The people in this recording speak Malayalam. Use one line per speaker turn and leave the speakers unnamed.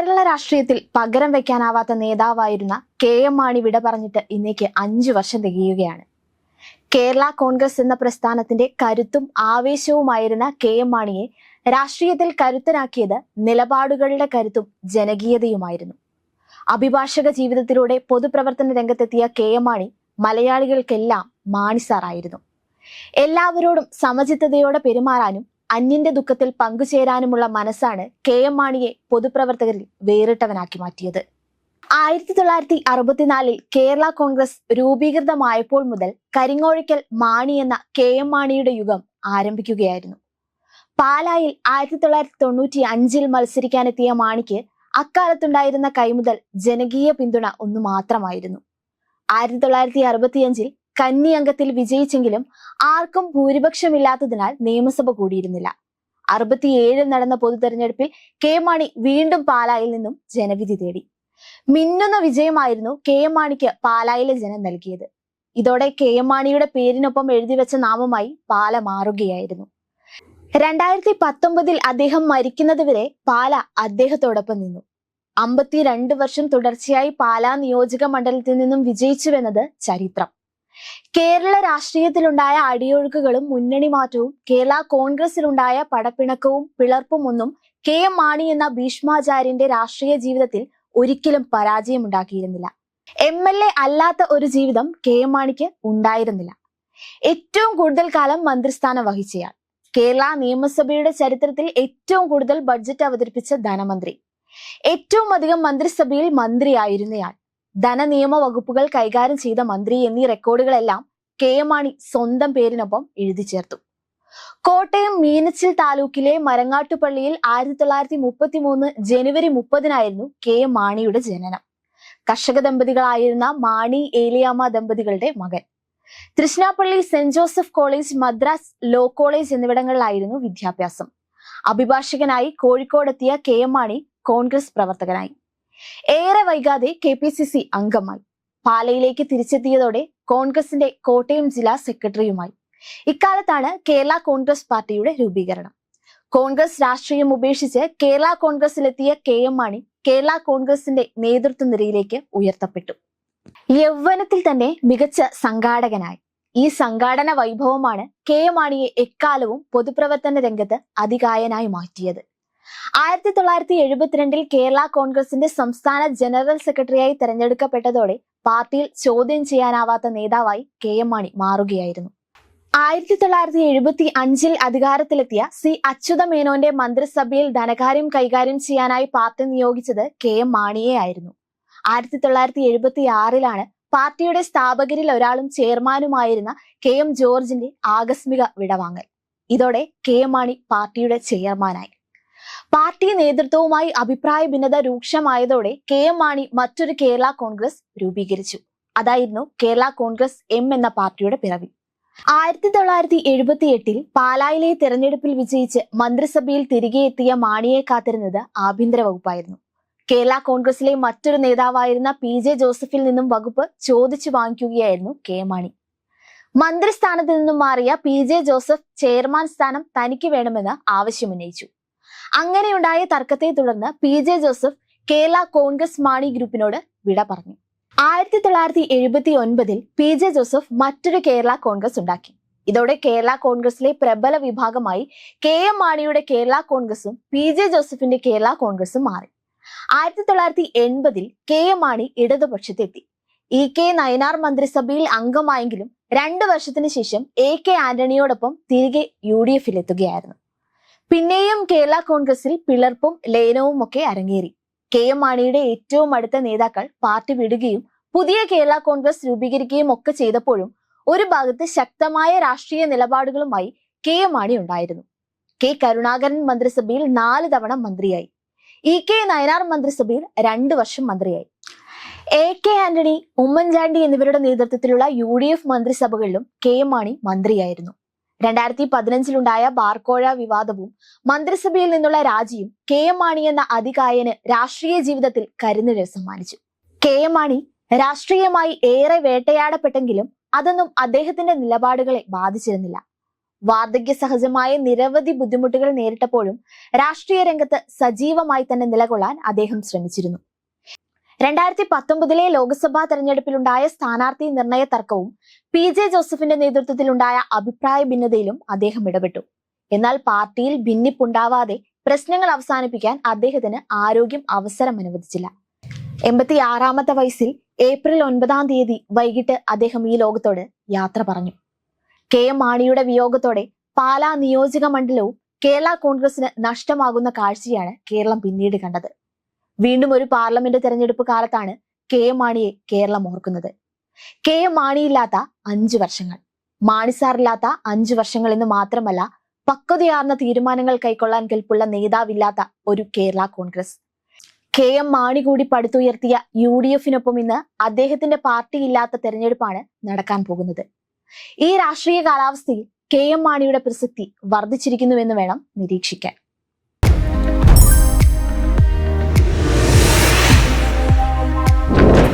കേരള രാഷ്ട്രീയത്തിൽ പകരം വെക്കാനാവാത്ത നേതാവായിരുന്ന കെ എം മാണി വിട പറഞ്ഞിട്ട് ഇന്നേക്ക് അഞ്ചു വർഷം തികയുകയാണ്. കേരള കോൺഗ്രസ് എന്ന പ്രസ്ഥാനത്തിന്റെ കരുത്തും ആവേശവുമായിരുന്ന കെ എം മാണിയെ രാഷ്ട്രീയത്തിൽ കരുത്തനാക്കിയത് നിലപാടുകളുടെ കരുത്തും ജനകീയതയുമായിരുന്നു. അഭിഭാഷക ജീവിതത്തിലൂടെ പൊതുപ്രവർത്തന രംഗത്തെത്തിയ കെ എം മാണി മലയാളികൾക്കെല്ലാം മാണിസാറായിരുന്നു. എല്ലാവരോടും സമചിത്തതയോടെ പെരുമാറാനും അന്യന്റെ ദുഃഖത്തിൽ പങ്കുചേരാനുമുള്ള മനസ്സാണ് കെ എം മാണിയെ പൊതുപ്രവർത്തകരിൽ വേറിട്ടവനാക്കി മാറ്റിയത്. ആയിരത്തി തൊള്ളായിരത്തി അറുപത്തിനാലിൽ കേരള കോൺഗ്രസ് രൂപീകൃതമായപ്പോൾ മുതൽ കരിങ്ങോഴിക്കൽ മാണി എന്ന കെ എം മാണിയുടെ യുഗം ആരംഭിക്കുകയായിരുന്നു. പാലായിൽ ആയിരത്തി തൊള്ളായിരത്തി തൊണ്ണൂറ്റി അഞ്ചിൽ മത്സരിക്കാനെത്തിയ മാണിക്ക് അക്കാലത്തുണ്ടായിരുന്ന കൈമുതൽ ജനകീയ പിന്തുണ ഒന്നു മാത്രമായിരുന്നു. ആയിരത്തി തൊള്ളായിരത്തി അറുപത്തിയഞ്ചിൽ കന്നി അംഗത്തിൽ വിജയിച്ചെങ്കിലും ആർക്കും ഭൂരിപക്ഷമില്ലാത്തതിനാൽ നിയമസഭ കൂടിയിരുന്നില്ല. അറുപത്തിയേഴിൽ നടന്ന പൊതു തെരഞ്ഞെടുപ്പിൽ കെ മാണി വീണ്ടും പാലായിൽ നിന്നും ജനവിധി തേടി. മിന്നുന്ന വിജയമായിരുന്നു കെ എം മാണിക്ക് പാലായിലെ ജനം നൽകിയത്. ഇതോടെ കെ എം മാണിയുടെ പേരിനൊപ്പം എഴുതി വെച്ച നാമമായി പാല മാറുകയായിരുന്നു. രണ്ടായിരത്തി പത്തൊമ്പതിൽ അദ്ദേഹം മരിക്കുന്നതുവരെ പാല അദ്ദേഹത്തോടൊപ്പം നിന്നു. അമ്പത്തിരണ്ട് വർഷം തുടർച്ചയായി പാലാ നിയോജക മണ്ഡലത്തിൽ നിന്നും വിജയിച്ചുവെന്നത് ചരിത്രം. കേരള രാഷ്ട്രീയത്തിലുണ്ടായ അടിയൊഴുക്കുകളും മുന്നണി മാറ്റവും കേരള കോൺഗ്രസിലുണ്ടായ പടപ്പിണക്കവും പിളർപ്പും ഒന്നും കെ എം മാണി എന്ന ഭീഷ്മാചാര്യന്റെ രാഷ്ട്രീയ ജീവിതത്തിൽ ഒരിക്കലും പരാജയമുണ്ടാക്കിയിരുന്നില്ല. എം എൽ എ അല്ലാത്ത ഒരു ജീവിതം കെ എം മാണിക്ക് ഉണ്ടായിരുന്നില്ല. ഏറ്റവും കൂടുതൽ കാലം മന്ത്രിസ്ഥാനം വഹിച്ചയാൾ. കേരള നിയമസഭയുടെ ചരിത്രത്തിൽ ഏറ്റവും കൂടുതൽ ബഡ്ജറ്റ് അവതരിപ്പിച്ച ധനമന്ത്രി. ഏറ്റവും അധികം മന്ത്രിസഭയിൽ മന്ത്രിയായിരുന്നയാൾ. ധനനിയമ വകുപ്പുകൾ കൈകാര്യം ചെയ്ത മന്ത്രി എന്നീ റെക്കോർഡുകളെല്ലാം കെ എം മാണി സ്വന്തം പേരിനൊപ്പം എഴുതി ചേർത്തു. കോട്ടയം മീനച്ചിൽ താലൂക്കിലെ മരങ്ങാട്ടുപള്ളിയിൽ ആയിരത്തി തൊള്ളായിരത്തി മുപ്പത്തി മൂന്ന് ജനുവരി മുപ്പതിനായിരുന്നു കെ എം മാണിയുടെ ജനനം. കർഷക ദമ്പതികളായിരുന്ന മാണി ഏലിയാമ്മ ദമ്പതികളുടെ മകൻ. Tiruchirappalli saint Joseph college Madras law college എന്നിവിടങ്ങളിലായിരുന്നു വിദ്യാഭ്യാസം. അഭിഭാഷകനായി കോഴിക്കോടെത്തിയ കെ എം മാണി കോൺഗ്രസ് പ്രവർത്തകനായി. ഏറെ വൈകാതെ കെ പി സി സി അംഗമായി. പാലയിലേക്ക് തിരിച്ചെത്തിയതോടെ കോൺഗ്രസിന്റെ കോട്ടയം ജില്ലാ സെക്രട്ടറിയുമായി. ഇക്കാലത്താണ് കേരള കോൺഗ്രസ് പാർട്ടിയുടെ രൂപീകരണം. കോൺഗ്രസ് രാഷ്ട്രീയം ഉപേക്ഷിച്ച് കേരള കോൺഗ്രസിലെത്തിയ കെ എം മാണി കേരള കോൺഗ്രസിന്റെ നേതൃത്വ നിരയിലേക്ക് ഉയർത്തപ്പെട്ടു. യൗവനത്തിൽ തന്നെ മികച്ച സംഘാടകനായി. ഈ സംഘാടന വൈഭവമാണ് കെ എം മാണിയെ എക്കാലവും പൊതുപ്രവർത്തന രംഗത്ത് അതികായനായി മാറ്റിയത്. ആയിരത്തി തൊള്ളായിരത്തി എഴുപത്തിരണ്ടിൽ കേരള കോൺഗ്രസിന്റെ സംസ്ഥാന ജനറൽ സെക്രട്ടറിയായി തെരഞ്ഞെടുക്കപ്പെട്ടതോടെ പാർട്ടിയിൽ ചോദ്യം ചെയ്യാനാവാത്ത നേതാവായി കെ എം മാണി മാറുകയായിരുന്നു. ആയിരത്തി തൊള്ളായിരത്തി എഴുപത്തി അഞ്ചിൽ അധികാരത്തിലെത്തിയ സി അച്യുത മേനോന്റെ മന്ത്രിസഭയിൽ ധനകാര്യം കൈകാര്യം ചെയ്യാനായി പാർട്ടി നിയോഗിച്ചത് കെ എം മാണിയെ ആയിരുന്നു. ആയിരത്തി തൊള്ളായിരത്തി എഴുപത്തി ആറിലാണ് പാർട്ടിയുടെ സ്ഥാപകരിൽ ഒരാളും ചെയർമാനുമായിരുന്ന കെ എം ജോർജിന്റെ ആകസ്മിക വിടവാങ്ങൽ. ഇതോടെ കെ എം മാണി പാർട്ടിയുടെ ചെയർമാനായി. പാർട്ടി നേതൃത്വവുമായി അഭിപ്രായ ഭിന്നത രൂക്ഷമായതോടെ കെ എം മാണി മറ്റൊരു കേരള കോൺഗ്രസ് രൂപീകരിച്ചു. അതായിരുന്നു കേരള കോൺഗ്രസ് എം എന്ന പാർട്ടിയുടെ പിറവി. ആയിരത്തി തൊള്ളായിരത്തി എഴുപത്തി എട്ടിൽ പാലായിലെ തെരഞ്ഞെടുപ്പിൽ വിജയിച്ച് മന്ത്രിസഭയിൽ തിരികെ എത്തിയ മാണിയെ കാത്തിരുന്നത് ആഭ്യന്തര വകുപ്പായിരുന്നു. കേരള കോൺഗ്രസിലെ മറ്റൊരു നേതാവായിരുന്ന പി ജെ ജോസഫിൽ നിന്നും വകുപ്പ് ചോദിച്ചു വാങ്ങിക്കുകയായിരുന്നു കെ മാണി. മന്ത്രിസ്ഥാനത്ത് നിന്നും മാറിയ പി ജെ ജോസഫ് ചെയർമാൻ സ്ഥാനം തനിക്ക് വേണമെന്ന് ആവശ്യമുന്നയിച്ചു. അങ്ങനെയുണ്ടായ തർക്കത്തെ തുടർന്ന് P J Joseph Kerala Congress Mani ഗ്രൂപ്പിനോട് വിട പറഞ്ഞു. ആയിരത്തി തൊള്ളായിരത്തി എഴുപത്തി ഒൻപതിൽ പി ജെ ജോസഫ് മറ്റൊരു കേരള കോൺഗ്രസ് ഉണ്ടാക്കി. ഇതോടെ കേരള കോൺഗ്രസിലെ പ്രബല വിഭാഗമായി കെ എം മാണിയുടെ കേരള കോൺഗ്രസും പി ജെ ജോസഫിന്റെ കേരള കോൺഗ്രസും മാറി. ആയിരത്തി തൊള്ളായിരത്തി എൺപതിൽ കെ എം മാണി ഇടതുപക്ഷത്തെത്തി. ഇ കെ നയനാർ മന്ത്രിസഭയിൽ അംഗമായെങ്കിലും രണ്ടു വർഷത്തിന് ശേഷം എ കെ ആന്റണിയോടൊപ്പം തിരികെ യു ഡി എഫിൽ എത്തുകയായിരുന്നു പിന്നെയും കേരള കോൺഗ്രസിൽ പിളർപ്പും ലയനവും ഒക്കെ അരങ്ങേറി. കെ എം മാണിയുടെ ഏറ്റവും അടുത്ത നേതാക്കൾ പാർട്ടി വിടുകയും പുതിയ കേരള കോൺഗ്രസ് രൂപീകരിക്കുകയും ഒക്കെ ചെയ്തപ്പോഴും ഒരു ഭാഗത്ത് ശക്തമായ രാഷ്ട്രീയ നിലപാടുകളുമായി കെ എം മാണി ഉണ്ടായിരുന്നു. കെ കരുണാകരൻ മന്ത്രിസഭയിൽ നാല് തവണ മന്ത്രിയായി. ഇ കെ നയനാർ മന്ത്രിസഭയിൽ രണ്ടു വർഷം മന്ത്രിയായി. എ കെ ആന്റണി ഉമ്മൻചാണ്ടി എന്നിവരുടെ നേതൃത്വത്തിലുള്ള യു ഡി എഫ് മന്ത്രിസഭകളിലും കെ എം മാണി മന്ത്രിയായിരുന്നു. രണ്ടായിരത്തി പതിനഞ്ചിലുണ്ടായ ബാർക്കോഴ വിവാദവും മന്ത്രിസഭയിൽ നിന്നുള്ള രാജിയും കെ എം മാണി എന്ന അതികായന് രാഷ്ട്രീയ ജീവിതത്തിൽ കരുന്നിഴൽ സമ്മാനിച്ചു കെ എം മാണി രാഷ്ട്രീയമായി ഏറെ വേട്ടയാടപ്പെട്ടെങ്കിലും അതൊന്നും അദ്ദേഹത്തിന്റെ നിലപാടുകളെ ബാധിച്ചിരുന്നില്ല. വാർദ്ധക്യ സഹജമായ നിരവധി ബുദ്ധിമുട്ടുകൾ നേരിട്ടപ്പോഴും രാഷ്ട്രീയ രംഗത്ത് സജീവമായി തന്നെ നിലകൊള്ളാൻ അദ്ദേഹം ശ്രമിച്ചിരുന്നു. രണ്ടായിരത്തി പത്തൊമ്പതിലെ ലോക്സഭാ തെരഞ്ഞെടുപ്പിലുണ്ടായ സ്ഥാനാർത്ഥി നിർണയ തർക്കവും പി ജെ ജോസഫിന്റെ നേതൃത്വത്തിലുണ്ടായ അഭിപ്രായ ഭിന്നതയിലും അദ്ദേഹം ഇടപെട്ടു. എന്നാൽ പാർട്ടിയിൽ ഭിന്നിപ്പുണ്ടാവാതെ പ്രശ്നങ്ങൾ അവസാനിപ്പിക്കാൻ അദ്ദേഹത്തിന് ആരോഗ്യം അവസരം അനുവദിച്ചില്ല. എൺപത്തി ആറാമത്തെ വയസ്സിൽ ഏപ്രിൽ ഒൻപതാം തീയതി വൈകിട്ട് അദ്ദേഹം ഈ ലോകത്തോട് യാത്ര പറഞ്ഞു. കെ എം മാണിയുടെ വിയോഗത്തോടെ പാലാ നിയോജക മണ്ഡലവും കേരള കോൺഗ്രസിന് നഷ്ടമാകുന്ന കാഴ്ചയാണ് കേരളം പിന്നീട് കണ്ടത്. വീണ്ടും ഒരു പാർലമെന്റ് തെരഞ്ഞെടുപ്പ് കാലത്താണ് കെ എം മാണിയെ കേരളം ഓർക്കുന്നത്. കെ എം മാണിയില്ലാത്ത അഞ്ചു വർഷങ്ങൾ. മാണിസാറില്ലാത്ത അഞ്ചു വർഷങ്ങൾ എന്ന് മാത്രമല്ല പക്വതയാർന്ന തീരുമാനങ്ങൾ കൈക്കൊള്ളാൻ കെൽപ്പുള്ള നേതാവില്ലാത്ത ഒരു കേരള കോൺഗ്രസ്. കെ എം മാണി കൂടി പടുത്തുയർത്തിയ യു ഡി എഫിനൊപ്പം ഇന്ന് അദ്ദേഹത്തിന്റെ പാർട്ടി ഇല്ലാത്ത തെരഞ്ഞെടുപ്പാണ് നടക്കാൻ പോകുന്നത്. ഈ രാഷ്ട്രീയ കാലാവസ്ഥയിൽ കെ എം മാണിയുടെ പ്രസക്തി വർദ്ധിച്ചിരിക്കുന്നുവെന്ന് വേണം നിരീക്ഷിക്കാൻ.